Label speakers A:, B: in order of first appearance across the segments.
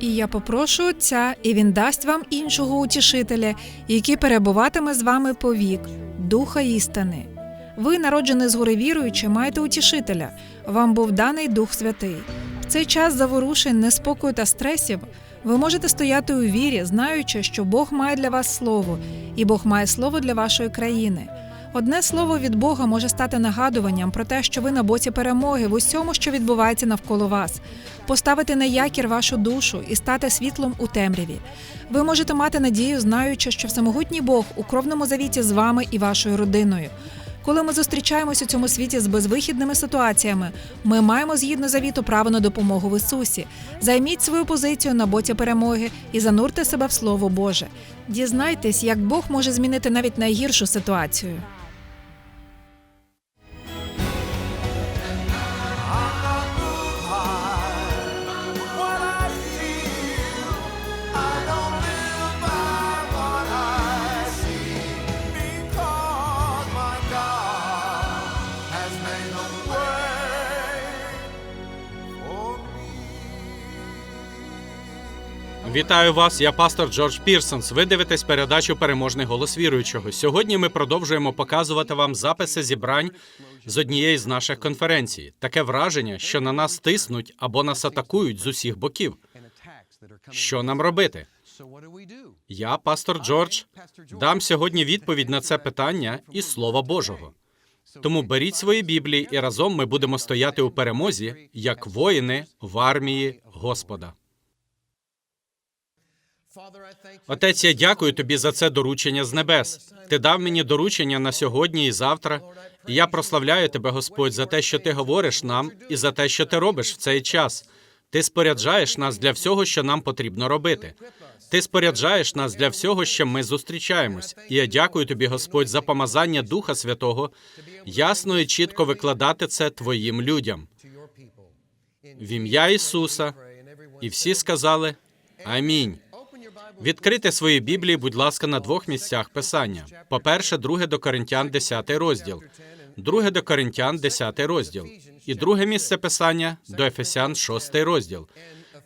A: І я попрошу Отця, і він дасть вам іншого утішителя, який перебуватиме з вами повік, духа істини. Ви, народжені згори віруючи, маєте утішителя. Вам був даний Дух Святий. В цей час заворушень, неспокою та стресів ви можете стояти у вірі, знаючи, що Бог має для вас слово, і Бог має слово для вашої країни. Одне слово від Бога може стати нагадуванням про те, що ви на боці перемоги в усьому, що відбувається навколо вас, поставити на якір вашу душу і стати світлом у темряві. Ви можете мати надію, знаючи, що всемогутній Бог у кровному завіті з вами і вашою родиною. Коли ми зустрічаємось у цьому світі з безвихідними ситуаціями, ми маємо згідно завіту право на допомогу в Ісусі. Займіть свою позицію на боці перемоги і занурте себе в Слово Боже. Дізнайтесь, як Бог може змінити навіть найгіршу ситуацію.
B: Вітаю вас, я пастор Джордж Пірсонс. Ви дивитесь передачу Переможний голос віруючого. Сьогодні ми продовжуємо показувати вам записи зібрань з однієї з наших конференцій. Таке враження, що на нас тиснуть або нас атакують з усіх боків. Що нам робити? Я, пастор Джордж, дам сьогодні відповідь на це питання із Слова Божого. Тому беріть свої біблії і разом ми будемо стояти у перемозі, як воїни в армії Господа. Отець, я дякую тобі за це доручення з небес. Ти дав мені доручення на сьогодні і завтра. І я прославляю тебе, Господь, за те, що ти говориш нам, і за те, що ти робиш в цей час. Ти споряджаєш нас для всього, що нам потрібно робити. Ти споряджаєш нас для всього, що ми зустрічаємось. І я дякую тобі, Господь, за помазання Духа Святого, ясно і чітко викладати це твоїм людям. В ім'я Ісуса. І всі сказали Амінь. Відкрити свої Біблії, будь ласка, на двох місцях писання. По-перше, друге до Коринтян, 10 розділ. Друге до Коринтян, 10 розділ. І друге місце писання до Ефесян, 6 розділ.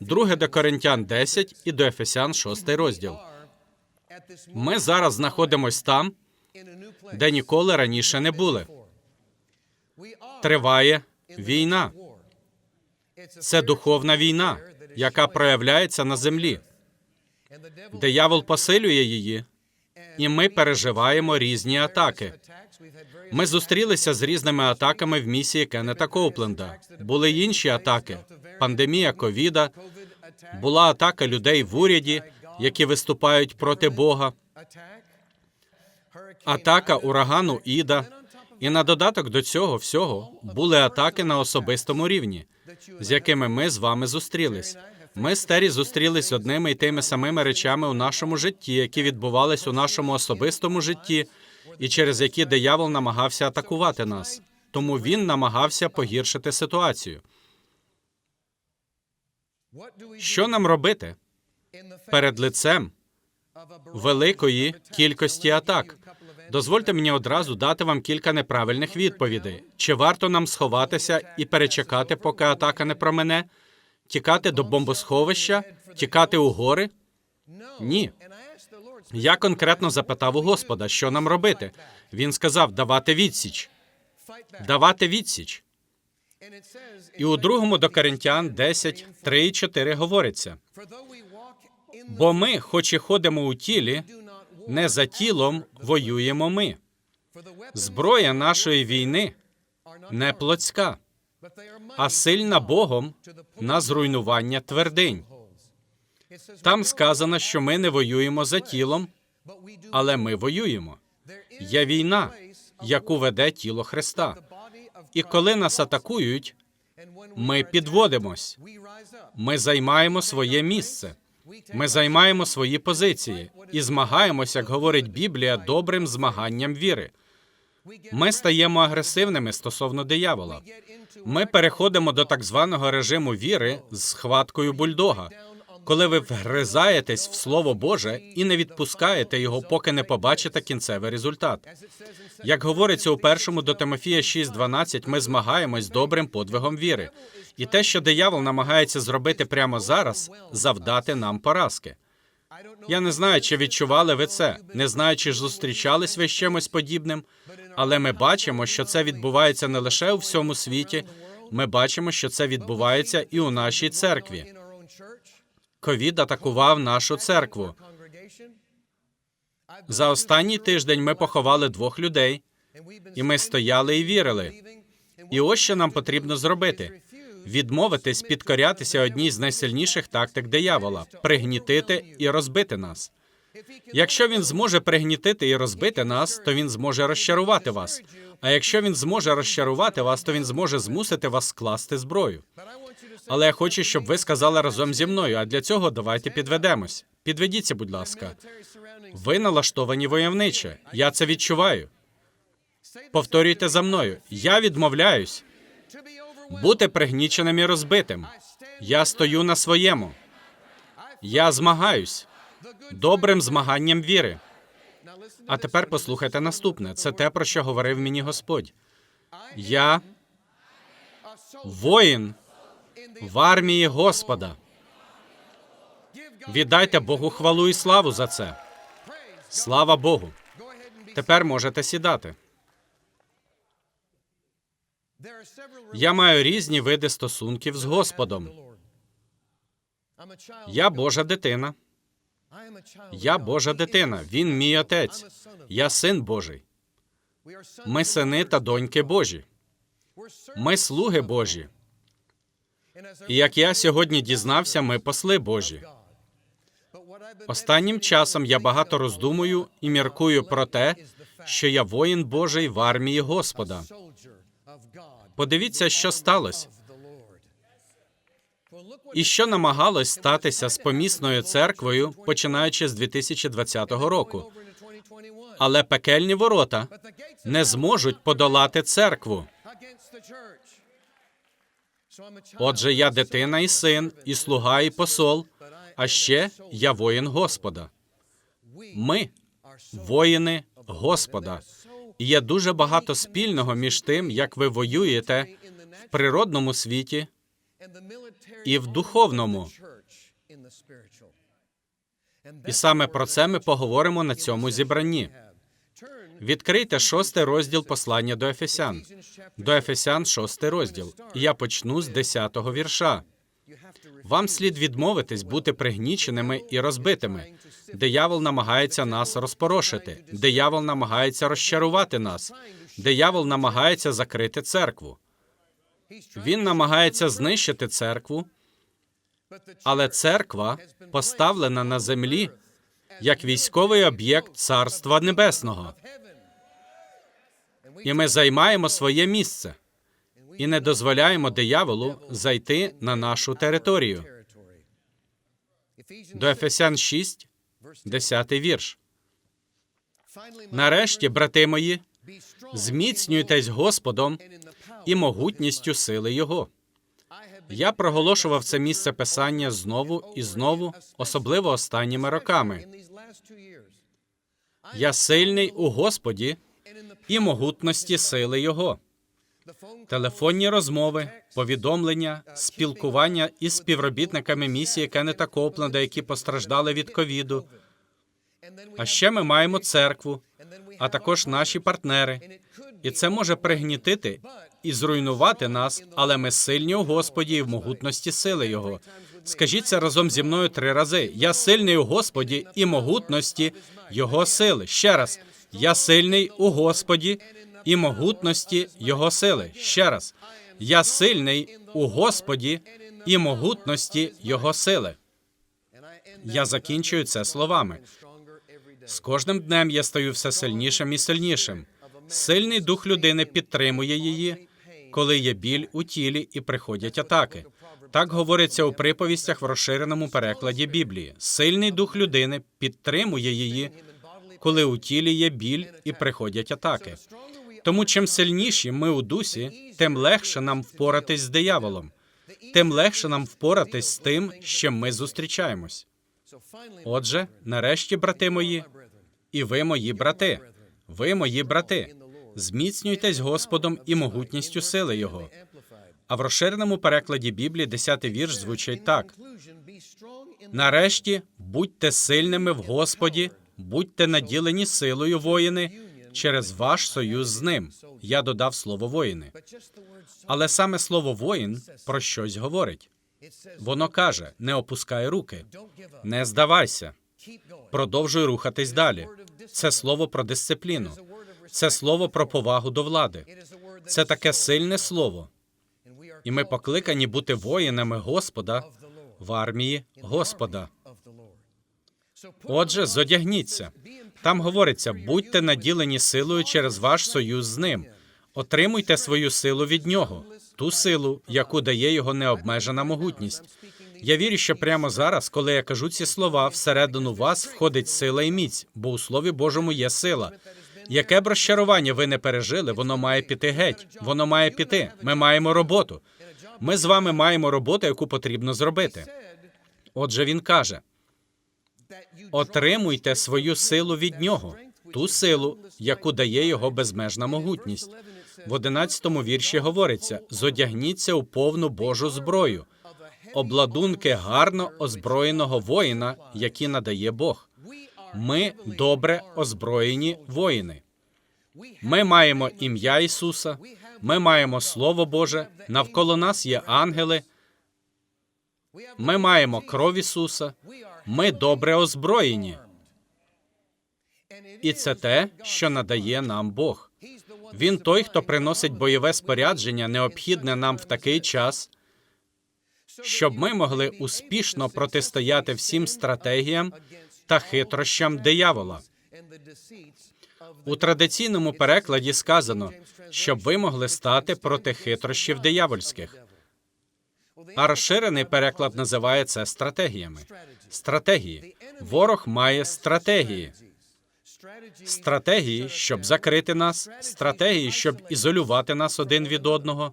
B: Друге до Коринтян 10 і до Ефесян, 6 розділ. Ми зараз знаходимось там, де ніколи раніше не були. Триває війна. Це духовна війна, яка проявляється на землі. Диявол посилює її, і ми переживаємо різні атаки. Ми зустрілися з різними атаками в місії Кеннета Коупленда. Були інші атаки: пандемія ковіда, була атака людей в уряді, які виступають проти Бога, атака урагану Іда. І на додаток до цього всього були атаки на особистому рівні, з якими ми з вами зустрілись. Ми з Тері зустрілись одними і тими самими речами у нашому житті, які відбувались у нашому особистому житті, і через які диявол намагався атакувати нас. Тому він намагався погіршити ситуацію. Що нам робити перед лицем великої кількості атак? Дозвольте мені одразу дати вам кілька неправильних відповідей. Чи варто нам сховатися і перечекати, поки атака не про мене? Тікати до бомбосховища? Тікати у гори? Ні. Я конкретно запитав у Господа, що нам робити. Він сказав давати відсіч. Давати відсіч. І у другому до Коринтян 10, 3 і 4 говориться. Бо ми, хоч і ходимо у тілі, не за тілом воюємо ми. Зброя нашої війни не плотська, а сильна Богом на зруйнування твердинь. Там сказано, що ми не воюємо за тілом, але ми воюємо. Є війна, яку веде тіло Христа. І коли нас атакують, ми підводимось. Ми займаємо своє місце. Ми займаємо свої позиції і змагаємося, як говорить Біблія, добрим змаганням віри. Ми стаємо агресивними стосовно диявола. Ми переходимо до так званого режиму віри з хваткою бульдога. коли ви вгризаєтесь в Слово Боже і не відпускаєте його, поки не побачите кінцевий результат. Як говориться у першому до Тимофія 6.12, ми змагаємось добрим подвигом віри. І те, що диявол намагається зробити прямо зараз, завдати нам поразки. Я не знаю, чи відчували ви це, не знаю, чи ж зустрічались ви з чимось подібним, але ми бачимо, що це відбувається не лише у всьому світі. Ми бачимо, що це відбувається і у нашій церкві. Ковід атакував нашу церкву. За останній тиждень ми поховали двох людей, і ми стояли і вірили. І ось що нам потрібно зробити: відмовитись підкорятися одній з найсильніших тактик диявола пригнітити і розбити нас. Якщо він зможе пригнітити і розбити нас, то він зможе розчарувати вас. А якщо він зможе розчарувати вас, то він зможе змусити вас скласти зброю. Але я хочу, щоб ви сказали разом зі мною. А для цього давайте підведемось. Підведіться, будь ласка. Ви налаштовані войовниче. Я це відчуваю. Повторюйте за мною. Я відмовляюсь бути пригніченим і розбитим. Я стою на своєму. Я змагаюсь добрим змаганням віри. А тепер послухайте наступне. Це те, про що говорив мені Господь. Я воїн в армії Господа. Віддайте Богу хвалу і славу за це. Слава Богу. Тепер можете сідати. Я маю різні види стосунків з Господом. Я Божа дитина. Я Божа дитина. Він мій отець. Я син Божий. Ми сини та доньки Божі. Ми слуги Божі. І як я сьогодні дізнався, ми посли Божі. Останнім часом я багато роздумую і міркую про те, що я воїн Божий в армії Господа. Подивіться, що сталося. І що намагалось статися з помісною церквою, починаючи з 2020 року. Але пекельні ворота не зможуть подолати церкву. Отже, я дитина і син, і слуга, і посол, а ще я воїн Господа. Ми воїни Господа. Є дуже багато спільного між тим, як ви воюєте в природному світі і в духовному. І саме про це ми поговоримо на цьому зібранні. Відкрийте шостий розділ послання до Ефесян. До Ефесян, шостий розділ. Я почну з десятого вірша. Вам слід відмовитись бути пригніченими і розбитими. Диявол намагається нас розпорошити. Диявол намагається розчарувати нас. Диявол намагається закрити церкву. Він намагається знищити церкву, але церква поставлена на землі як військовий об'єкт Царства Небесного. І ми займаємо своє місце і не дозволяємо дияволу зайти на нашу територію. До Ефесян 6, 10 вірш. Нарешті, брати мої, зміцнюйтесь Господом і могутністю сили Його. Я проголошував це місце писання знову і знову, особливо останніми роками. Я сильний у Господі і могутності сили Його. Телефонні розмови, повідомлення, спілкування із співробітниками місії Кеннета Копленда, які постраждали від ковіду. А ще ми маємо церкву, а також наші партнери. І це може пригнітити і зруйнувати нас, але ми сильні у Господі і в могутності сили Його. Скажіть це разом зі мною три рази. Я сильний у Господі і могутності Його сили. Ще раз, я сильний у Господі і могутності Його сили. Ще раз, я сильний у Господі і могутності Його сили. Я закінчую це словами. З кожним днем я стаю все сильнішим і сильнішим. Сильний дух людини підтримує її, коли є біль у тілі і приходять атаки. Так говориться у приповістях в розширеному перекладі Біблії. Сильний дух людини підтримує її, коли у тілі є біль і приходять атаки. Тому чим сильніші ми у дусі, тим легше нам впоратись з дияволом. тим легше нам впоратись з тим, з чим ми зустрічаємось. Отже, нарешті, брати мої, і ви мої брати, ви мої брати, зміцнюйтесь Господом і могутністю сили Його. А в розширеному перекладі Біблії 10 вірш звучить так: нарешті будьте сильними в Господі, будьте наділені силою воїни через ваш союз з ним. Я додав слово воїни. Але саме слово воїн про щось говорить. Воно каже: не опускай руки, не здавайся, продовжуй рухатись далі. Це слово про дисципліну, це слово про повагу до влади. Це таке сильне слово. І ми покликані бути воїнами Господа в армії Господа. Отже, зодягніться. Там говориться: будьте наділені силою через ваш союз з ним. Отримуйте свою силу від нього, ту силу, яку дає його необмежена могутність. Я вірю, що прямо зараз, коли я кажу ці слова, всередину вас входить сила і міць, бо у Слові Божому є сила. Яке б розчарування ви не пережили, воно має піти геть. Воно має піти. Ми маємо роботу. Ми з вами маємо роботу, яку потрібно зробити. Отже, він каже: отримуйте свою силу від нього, ту силу, яку дає його безмежна могутність. В одинадцятому вірші говориться: зодягніться у повну Божу зброю, обладунки гарно озброєного воїна, які надає Бог. Ми добре озброєні воїни. Ми маємо ім'я Ісуса, ми маємо Слово Боже, навколо нас є ангели. Ми маємо кров Ісуса, ми добре озброєні. І це те, що надає нам Бог. Він той, хто приносить бойове спорядження, необхідне нам в такий час, щоб ми могли успішно протистояти всім стратегіям та хитрощам диявола. У традиційному перекладі сказано, щоб ви могли стати проти хитрощів диявольських. А розширений переклад називає це стратегіями. Стратегії. Ворог має стратегії. Стратегії, щоб закрити нас, стратегії, щоб ізолювати нас один від одного,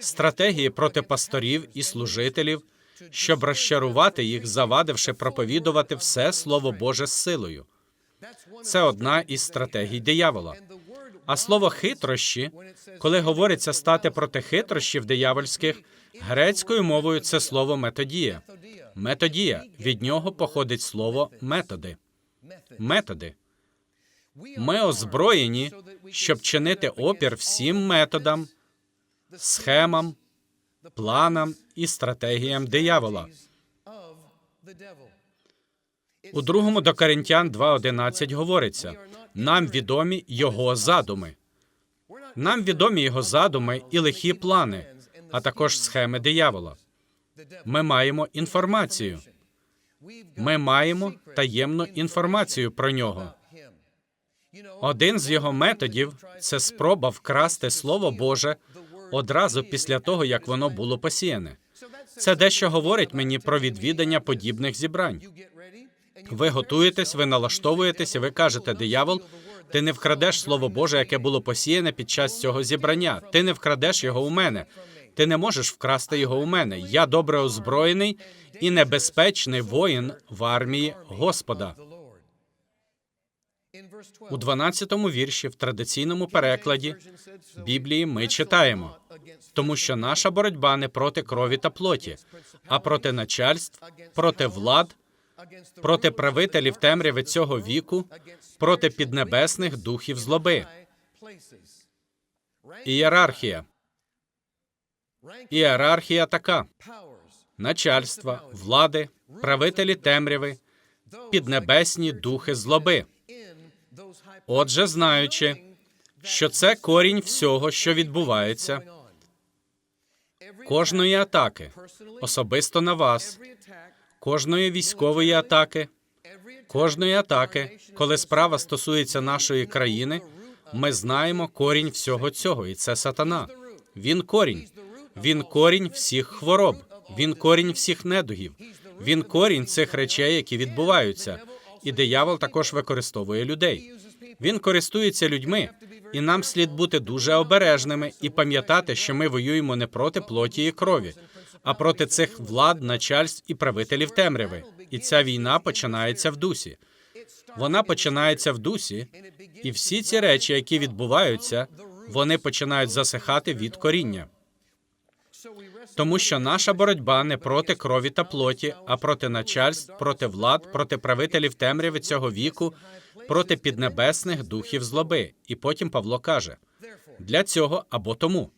B: стратегії проти пасторів і служителів, щоб розчарувати їх, завадивши проповідувати все Слово Боже з силою. Це одна із стратегій диявола. А слово хитрощі, коли говориться стати проти хитрощів диявольських, грецькою мовою це слово методія. Методія від нього походить слово методи. Методи. Ми озброєні, щоб чинити опір всім методам, схемам, планам і стратегіям диявола. У другому до Коринтян 2.11 говориться: нам відомі його задуми. Нам відомі його задуми і лихі плани, а також схеми диявола. Ми маємо інформацію. Ми маємо таємну інформацію про нього. Один з його методів це спроба вкрасти Слово Боже одразу після того, як воно було посіяне. Це дещо говорить мені про відвідання подібних зібрань. Ви готуєтесь, ви налаштовуєтесь, і ви кажете, диявол, ти не вкрадеш слово Боже, яке було посіяне під час цього зібрання. Ти не вкрадеш його у мене. Ти не можеш вкрасти його у мене. Я добре озброєний і небезпечний воїн в армії Господа. У 12-му вірші в традиційному перекладі Біблії ми читаємо, тому що наша боротьба не проти крові та плоті, а проти начальств, проти влад, проти правителів темряви цього віку, проти піднебесних духів злоби. Ієрархія. Ієрархія така: начальства, влади, правителі темряви, піднебесні духи злоби. Отже, знаючи, що це корінь всього, що відбувається, кожної атаки, особисто на вас, кожної військової атаки, кожної атаки, коли справа стосується нашої країни, ми знаємо корінь всього цього, і це сатана. Він корінь. Він корінь всіх хвороб. Він корінь всіх недугів. Він корінь цих речей, які відбуваються. І диявол також використовує людей. Він користується людьми, і нам слід бути дуже обережними і пам'ятати, що ми воюємо не проти плоті і крові, а проти цих влад, начальств і правителів темряви. І ця війна починається в дусі. Вона починається в дусі, і всі ці речі, які відбуваються, вони починають засихати від коріння. Тому що наша боротьба не проти крові та плоті, а проти начальств, проти влад, проти правителів темряви цього віку, проти піднебесних духів злоби. І потім Павло каже: для цього або тому.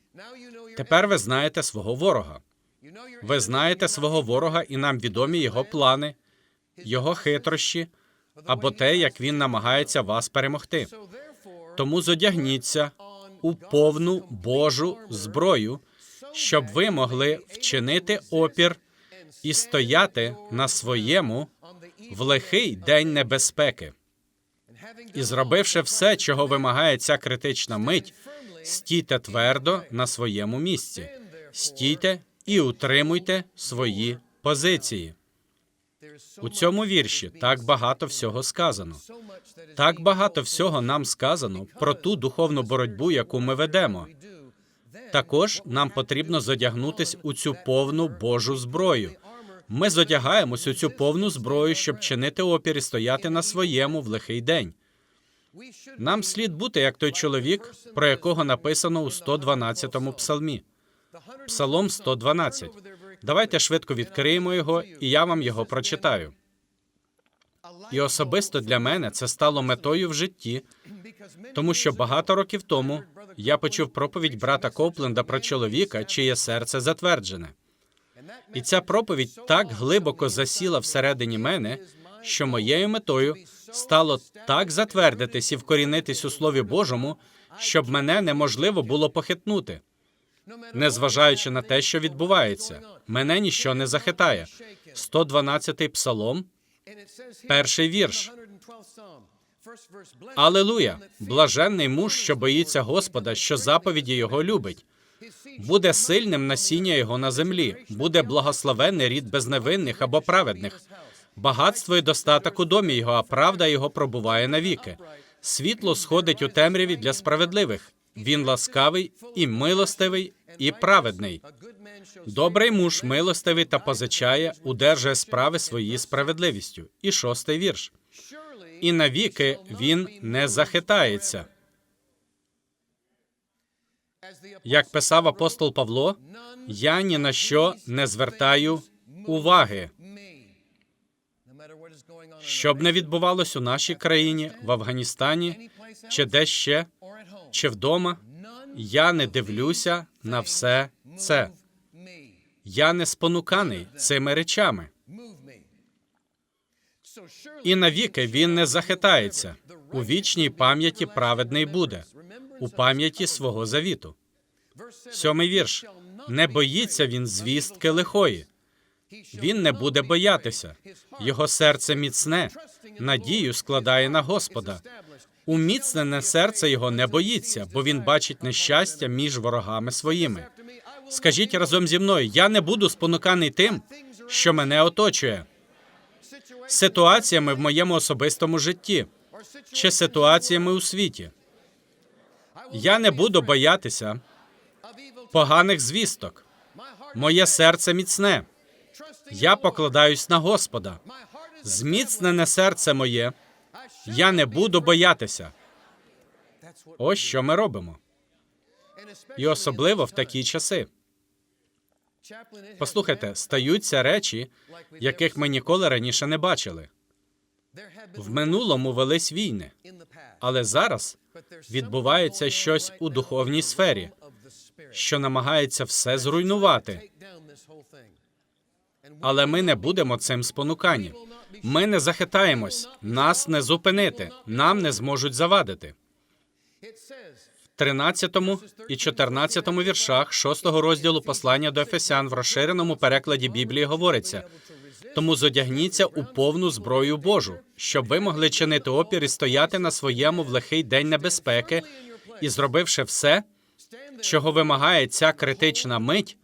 B: Тепер ви знаєте свого ворога. Ви знаєте свого ворога, і нам відомі його плани, його хитрощі або те, як він намагається вас перемогти. Тому зодягніться у повну Божу зброю, щоб ви могли вчинити опір і стояти на своєму в лихий день небезпеки. І зробивши все, чого вимагає ця критична мить, стійте твердо на своєму місці, стійте і утримуйте свої позиції. У цьому вірші так багато всього сказано. Так багато всього нам сказано про ту духовну боротьбу, яку ми ведемо. Також нам потрібно зодягнутись у цю повну Божу зброю. Ми зодягаємось у цю повну зброю, щоб чинити опір і стояти на своєму в лихий день. Нам слід бути як той чоловік, про якого написано у 112-му псалмі. Псалом 112. Давайте швидко відкриємо його, і я вам його прочитаю. І особисто для мене це стало метою в житті, тому що багато років тому я почув проповідь брата Копленда про чоловіка, чиє серце затверджене. І ця проповідь так глибоко засіла всередині мене, що моєю метою стало так затвердитись і вкорінитись у Слові Божому, щоб мене неможливо було похитнути. Незважаючи на те, що відбувається, мене ніщо не захитає. 112-й псалом, перший вірш. Алелуя! Блаженний муж, що боїться Господа, що заповіді його любить. Буде сильним насіння його на землі, буде благословенний рід безневинних або праведних. Багатство і достаток у домі його, а правда його пробуває навіки. Світло сходить у темряві для справедливих. Він ласкавий і милостивий, і праведний. Добрий муж милостивий та позичає, удержує справи свої справедливістю. І шостий вірш. І навіки він не захитається. Як писав апостол Павло, я ні на що не звертаю уваги. Що б не відбувалось у нашій країні, в Афганістані чи де ще, чи вдома, я не дивлюся на все це. Я не спонуканий цими речами. І навіки він не захитається. У вічній пам'яті праведний буде, у пам'яті свого завіту. Сьомий вірш. Не боїться він звістки лихої. Він не буде боятися. Його серце міцне, надію складає на Господа. Уміцнене серце його не боїться, бо він бачить нещастя між ворогами своїми. Скажіть разом зі мною: я не буду спонуканий тим, що мене оточує, ситуаціями в моєму особистому житті чи ситуаціями у світі. Я не буду боятися поганих звісток. Моє серце міцне. Я покладаюсь на Господа. Зміцнене серце моє. Я не буду боятися. Ось що ми робимо. І особливо в такі часи. Послухайте, стаються речі, яких ми ніколи раніше не бачили. В минулому велись війни, але зараз відбувається щось у духовній сфері, що намагається все зруйнувати. Але ми не будемо цим спонукані. Ми не захитаємось, нас не зупинити, нам не зможуть завадити. В 13 і 14 віршах 6 розділу послання до Ефесян в розширеному перекладі Біблії говориться: тому зодягніться у повну зброю Божу, щоб ви могли чинити опір і стояти на своєму в лихий день небезпеки, і зробивши все, чого вимагає ця критична мить,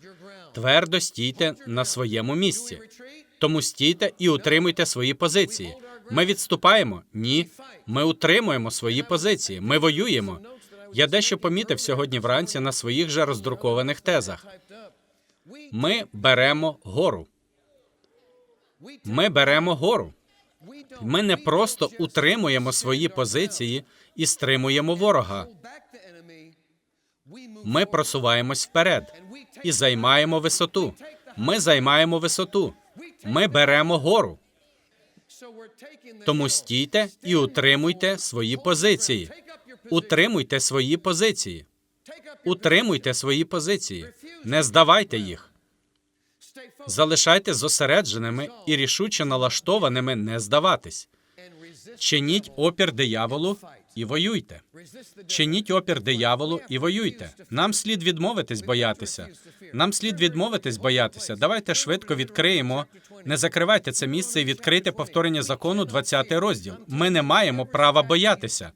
B: твердо стійте на своєму місці. Тому стійте і утримуйте свої позиції. Ми відступаємо? Ні. Ми утримуємо свої позиції. Ми воюємо. Я дещо помітив сьогодні вранці на своїх же роздрукованих тезах. Ми беремо гору. Ми беремо гору. Ми не просто утримуємо свої позиції і стримуємо ворога. Ми просуваємось вперед і займаємо висоту. Ми займаємо висоту. Ми беремо гору. Тому стійте і утримуйте свої позиції. Утримуйте свої позиції. Утримуйте свої позиції. Не здавайте їх. Залишайте зосередженими і рішуче налаштованими не здаватись. Чиніть опір дияволу і воюйте. Чиніть опір дияволу і воюйте. Нам слід відмовитись боятися. Нам слід відмовитись боятися. Давайте швидко відкриємо. Не закривайте це місце і відкрийте повторення закону, 20 розділ. Ми не маємо права боятися.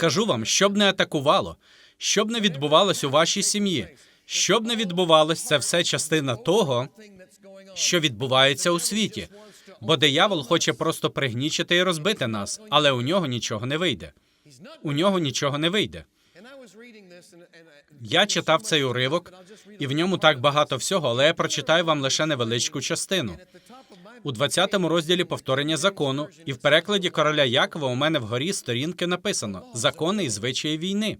B: Кажу вам, щоб не атакувало, щоб не відбувалось у вашій сім'ї, щоб не відбувалось, це все частина того, що відбувається у світі. Бо диявол хоче просто пригнічити і розбити нас, але у нього нічого не вийде. У нього нічого не вийде. Я читав цей уривок, і в ньому так багато всього, але я прочитаю вам лише невеличку частину. У 20 розділі повторення закону, і в перекладі короля Якова у мене вгорі сторінки написано Закони і звичаї війни.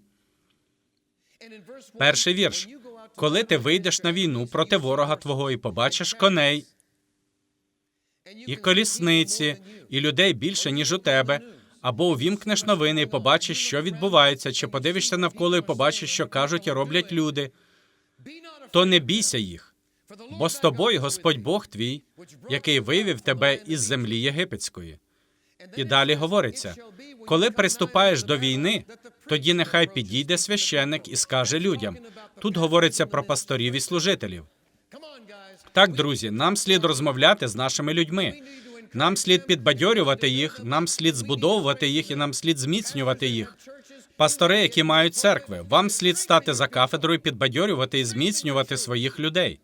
B: Перший вірш. Коли ти вийдеш на війну проти ворога твого і побачиш коней, і колісниці, і людей більше, ніж у тебе, або увімкнеш новини і побачиш, що відбувається, чи подивишся навколо і побачиш, що кажуть і роблять люди, то не бійся їх, бо з тобою Господь Бог твій, який вивів тебе із землі єгипетської. І далі говориться: коли приступаєш до війни, тоді нехай підійде священник і скаже людям. Тут говориться про пасторів і служителів. Так, друзі, нам слід розмовляти з нашими людьми. Нам слід підбадьорювати їх, нам слід збудовувати їх і нам слід зміцнювати їх. Пастори, які мають церкви, вам слід стати за кафедрою, підбадьорювати і зміцнювати своїх людей.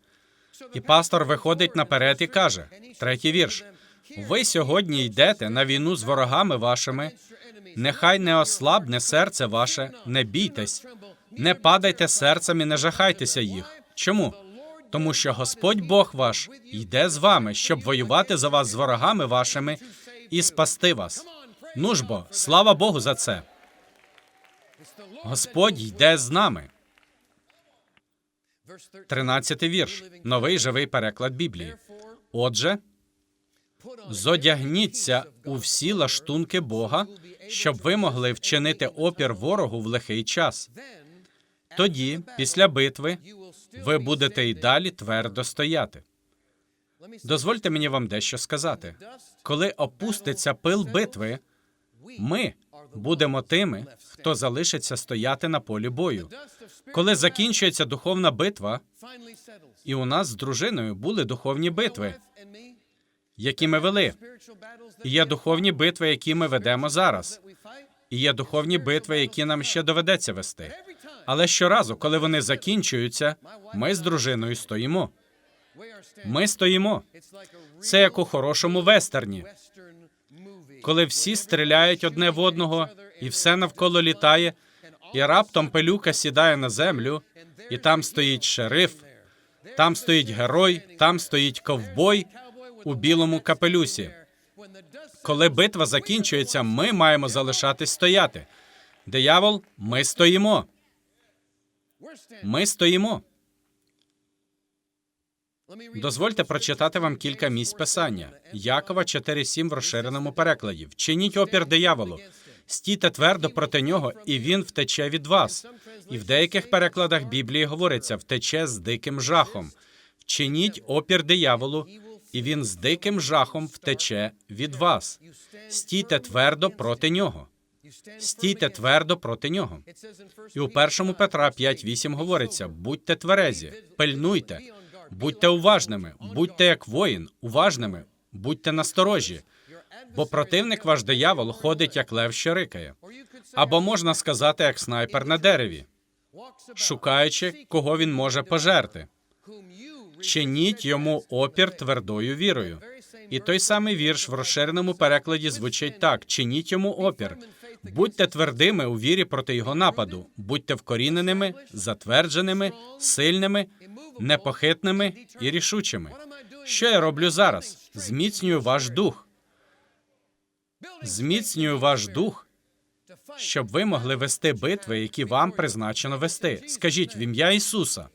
B: І пастор виходить наперед і каже: третій вірш: ви сьогодні йдете на війну з ворогами вашими. Нехай не ослабне серце ваше, не бійтесь, не падайте серцем і не жахайтеся їх. Чому? Тому що Господь Бог ваш йде з вами, щоб воювати за вас з ворогами вашими і спасти вас. Ну ж бо, слава Богу за це. Господь йде з нами. Тринадцятий вірш. Новий живий переклад Біблії. Отже, зодягніться у всі лаштунки Бога, щоб ви могли вчинити опір ворогу в лихий час. Тоді, після битви, ви будете й далі твердо стояти. Дозвольте мені вам дещо сказати. Коли опуститься пил битви, ми будемо тими, хто залишиться стояти на полі бою. Коли закінчується духовна битва, і у нас з дружиною були духовні битви, які ми вели. І є духовні битви, які ми ведемо зараз. І є духовні битви, які нам ще доведеться вести. Але щоразу, коли вони закінчуються, ми з дружиною стоїмо. Ми стоїмо. Це як у хорошому вестерні, коли всі стріляють одне в одного, і все навколо літає, і раптом пилюка сідає на землю, і там стоїть шериф, там стоїть герой, там стоїть ковбой у білому капелюсі. Коли битва закінчується, ми маємо залишатись стояти. Диявол, ми стоїмо. Ми стоїмо. Дозвольте прочитати вам кілька місць писання. Якова 4.7 в розширеному перекладі. Вчиніть опір дияволу, стійте твердо проти нього, і він втече від вас. І в деяких перекладах Біблії говориться втече з диким жахом. Вчиніть опір дияволу, і він з диким жахом втече від вас. Стійте твердо проти нього. Стійте твердо проти нього. І у першому Петра 5.8 говориться: будьте тверезі, пильнуйте, будьте уважними, будьте як воїн, уважними, будьте насторожі, бо противник ваш диявол ходить як лев, що рикає. Або можна сказати, як снайпер на дереві, шукаючи, кого він може пожерти. Чиніть йому опір твердою вірою. І той самий вірш в розширеному перекладі звучить так: чиніть йому опір. Будьте твердими у вірі проти його нападу. Будьте вкоріненими, затвердженими, сильними, непохитними і рішучими. Що я роблю зараз? Зміцнюю ваш дух. Зміцнюю ваш дух, щоб ви могли вести битви, які вам призначено вести. Скажіть в ім'я Ісуса.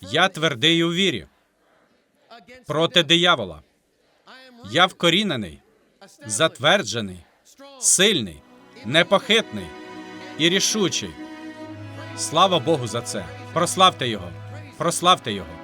B: Я твердий у вірі проти диявола. Я вкорінений, затверджений, сильний, непохитний і рішучий. Слава Богу за це. Прославте Його. Прославте Його.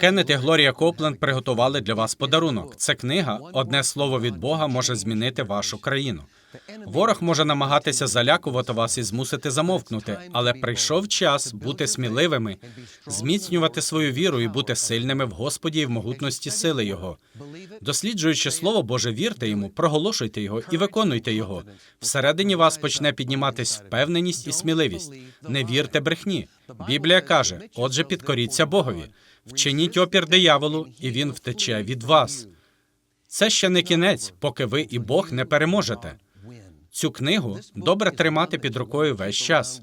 B: Кеннет і Глорія Копленд приготували для вас подарунок. Це книга Одне слово від Бога може змінити вашу країну. Ворог може намагатися залякувати вас і змусити замовкнути, але прийшов час бути сміливими, зміцнювати свою віру і бути сильними в Господі і в могутності сили Його. Досліджуючи Слово Боже, вірте йому, проголошуйте його і виконуйте його. Всередині вас почне підніматись впевненість і сміливість. Не вірте брехні. Біблія каже: отже, підкоріться Богові, вчиніть опір дияволу, і він втече від вас. Це ще не кінець, поки ви і Бог не переможете. Цю книгу добре тримати під рукою весь час.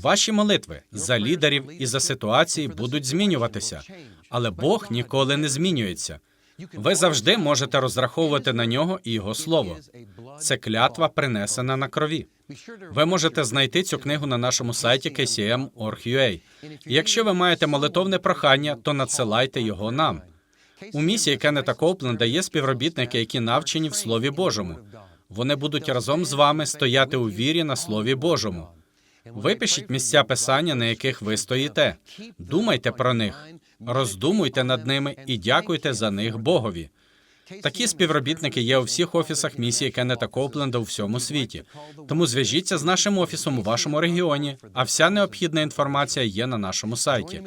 B: Ваші молитви за лідерів і за ситуації будуть змінюватися, але Бог ніколи не змінюється. Ви завжди можете розраховувати на нього і його слово. Це клятва принесена на крові. Ви можете знайти цю книгу на нашому сайті kcm.org.ua. Якщо ви маєте молитовне прохання, то надсилайте його нам. У місії Кеннета Копленда є співробітники, які навчені в Слові Божому. Вони будуть разом з вами стояти у вірі на Слові Божому. Випишіть місця писання, на яких ви стоїте. Думайте про них, роздумуйте над ними і дякуйте за них Богові. Такі співробітники є у всіх офісах місії Кеннета Копленда у всьому світі. Тому зв'яжіться з нашим офісом у вашому регіоні, а вся необхідна інформація є на нашому сайті.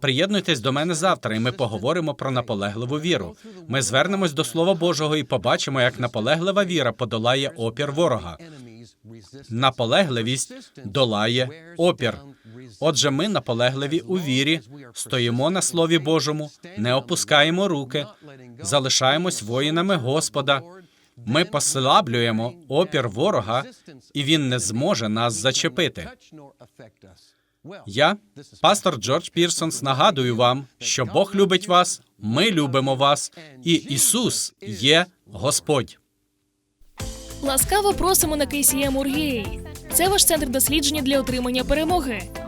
B: Приєднуйтесь до мене завтра, і ми поговоримо про наполегливу віру. Ми звернемось до Слова Божого і побачимо, як наполеглива віра подолає опір ворога. Наполегливість долає опір. Отже, ми наполегливі у вірі, стоїмо на Слові Божому, не опускаємо руки, залишаємось воїнами Господа. Ми послаблюємо опір ворога, і він не зможе нас зачепити. Я, пастор Джордж Пірсонс, нагадую вам, що Бог любить вас, ми любимо вас, і Ісус є Господь.
C: Ласкаво просимо на KCM Ургей. Це ваш центр дослідження для отримання перемоги.